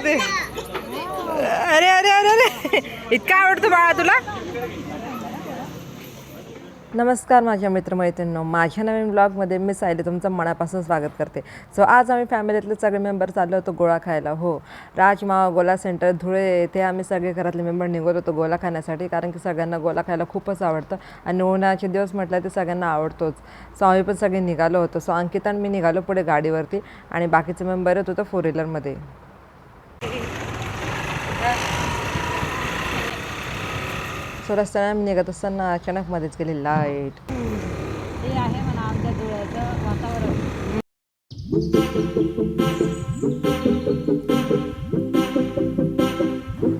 ते. अरे अरे अरे अरे. इतका आवडतो बाळा तुला? नमस्कार माझ्या मित्रमैत्रिणींनो. माझ्या नवीन ब्लॉगमध्ये मी सायली तुमचं मनापासून स्वागत करते. सो आज आम्ही फॅमिलीतले सगळे मेंबर चाललो होतो गोळा खायला. हो राजमाव गोला सेंटर धुळे येथे आम्ही सगळे घरातले मेंबर निघत होतो गोला खाण्यासाठी कारण की सगळ्यांना गोला खायला खूपच आवडतं आणि उन्हाळ्याचे दिवस म्हटलं ते सगळ्यांना आवडतोच. सो आम्ही पण सगळे निघालो होतो. सो अंकिता आणि मी निघालो पुढे गाडीवरती आणि बाकीचे मेंबर येत होतं फोर व्हीलरमध्ये सो रस्त्याने आम्ही निघत असताना अचानक मध्येच गेली लाइट. हे आहे म्हणा आमच्या धुळ्याचं वातावरण.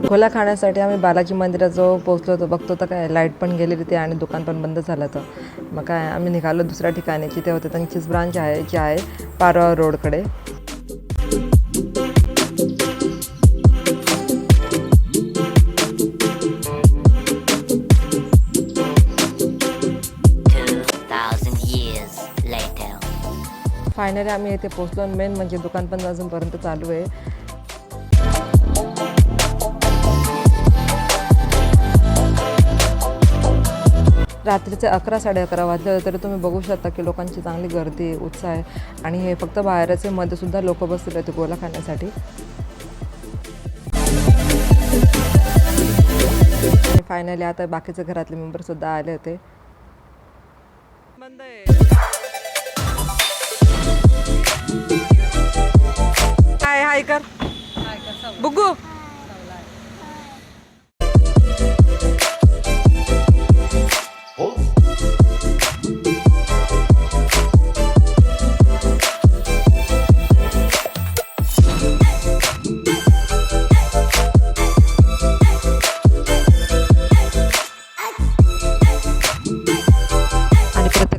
खोला खाण्यासाठी आम्ही बालाजी मंदिराजवळ पोहोचलो होतो. बघतो तर काय लाइट पण गेलेली ते आणि दुकान पण बंद झालं होतं. मग काय आम्ही निघालो दुसऱ्या ठिकाणी जिथे होते त्यांचीच ब्रांच आहे जी आहे पारोळा रोडकडे फायनली आम्ही इथे पोहोचलो मेन म्हणजे दुकान पण अजूनपर्यंत चालू आहे. रात्रीचे अकरा साडे अकरा वाजले तरी तुम्ही बघू शकता की लोकांची चांगली गर्दी उत्साह आहे. आणि हे फक्त बाहेरचे मध्ये सुद्धा लोक बसलेले होते गोला खाण्यासाठी. फायनली आता बाकीचे घरातले मेंबर सुद्धा आले होते. बंद आहे. Ого!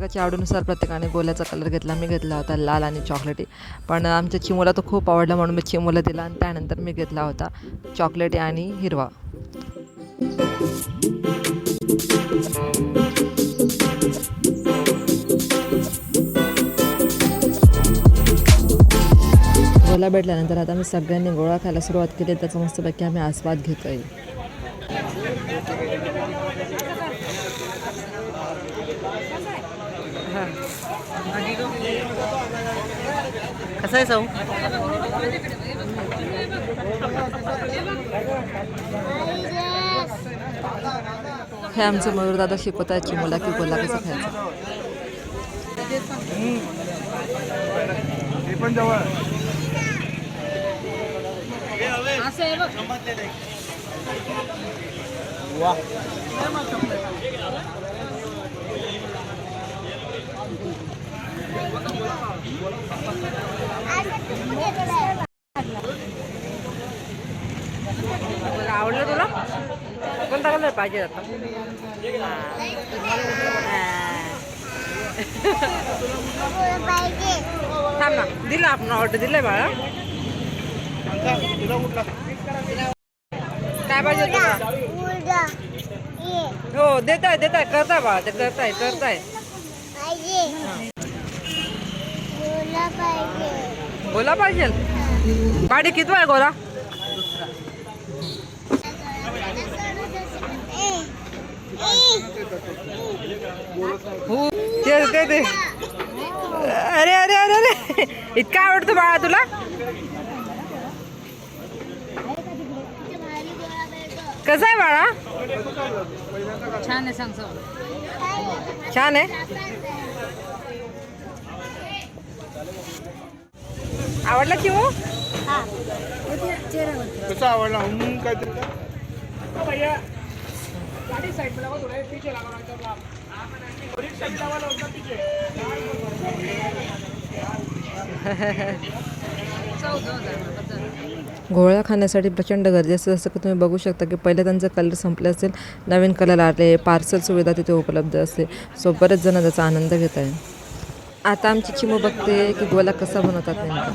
प्रत्येकाच्या आवडीनुसार प्रत्येकाने गोल्याचा कलर घेतला. मी घेतला होता लाल आणि चॉकलेटी पण आमच्या चिमूला तो खूप आवडला म्हणून मी चिमूला दिला आणि त्यानंतर मी घेतला होता चॉकलेटी आणि हिरवा. गोला भेटल्यानंतर आता मी सगळ्यांनी गोळा खायला सुरुवात केली त्याचा मस्तपैकी आम्ही आस्वाद घेतोय. कसं आहे साऊ हे आमचे मयूर दादा शिकवत आहेत चिमूला की गोला कसं खायचा बघ आवडलं तुला? कोणता कलर पाहिजे आता? थांब ना. दिलं आपण ऑर्डर दिलंय बाळा. काय पाहिजे तुला? हो देत आहे देत आहे करताय बाळा ते करताय करताय. गोला पाहिजे. गाडी किती आहे गोला? हो ते. ते अरे अरे अरे अरे. इतका आवडतो बाळा तुला? कसं आहे बाळा? छान आहे सांग छान आहे? आवडला की हो? कसा आवडला? हम्म खाण्यासाठी प्रचंड गर्दी असते. जसं की तुम्ही बघू शकता की पहिले त्यांचा कलर संपले असेल नवीन कलर आले पार्सल सुविधा तिथे उपलब्ध असते. सो बरेच जण त्याचा आनंद घेत आहे. आता आमची चिमू बघते की गोला कसा बनवतात नेमका?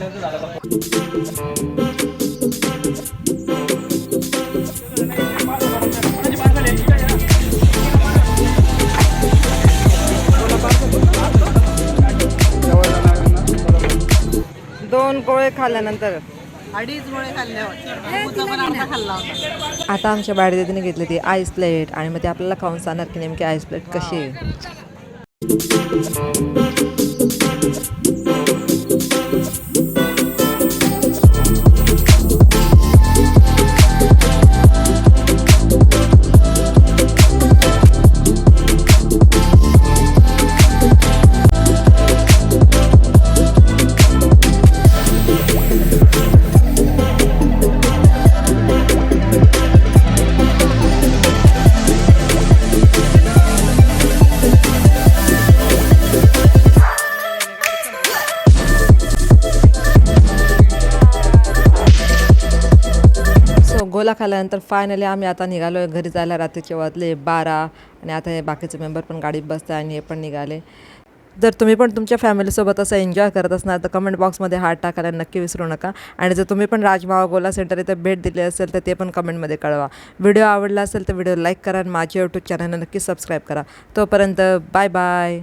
गोळे खाल्ल्यानंतर. अडीच गोळे आता आमच्या बाळदीदीने घेतली ती आईस प्लेट आणि मग ते आपल्याला खाऊन सांगणार की नेमकी आईस प्लेट कशी आहे. गोळा खाल्यानंतर फायनली आम्ही आता निघालो घरी जायला रात्रीचे वाजले बारा आणि आता हे बाकीचे मेंबर पण गाडीत बसतात आणि हे पण निघाले. जर तुम्ही पण तुमच्या फॅमिलीसोबत असं एन्जॉय करत असणार तर कमेंट बॉक्समध्ये हार्ट टाकायला नक्की विसरू नका. आणि जर तुम्ही पण राजमावा गोला सेंटर इथे भेट दिली असेल तर ते पण कमेंटमध्ये कळवा. व्हिडिओ आवडला असेल तर व्हिडिओ लाईक करा आणि माझ्या यूट्यूब चॅनलला नक्की सबस्क्राईब करा. तोपर्यंत बाय बाय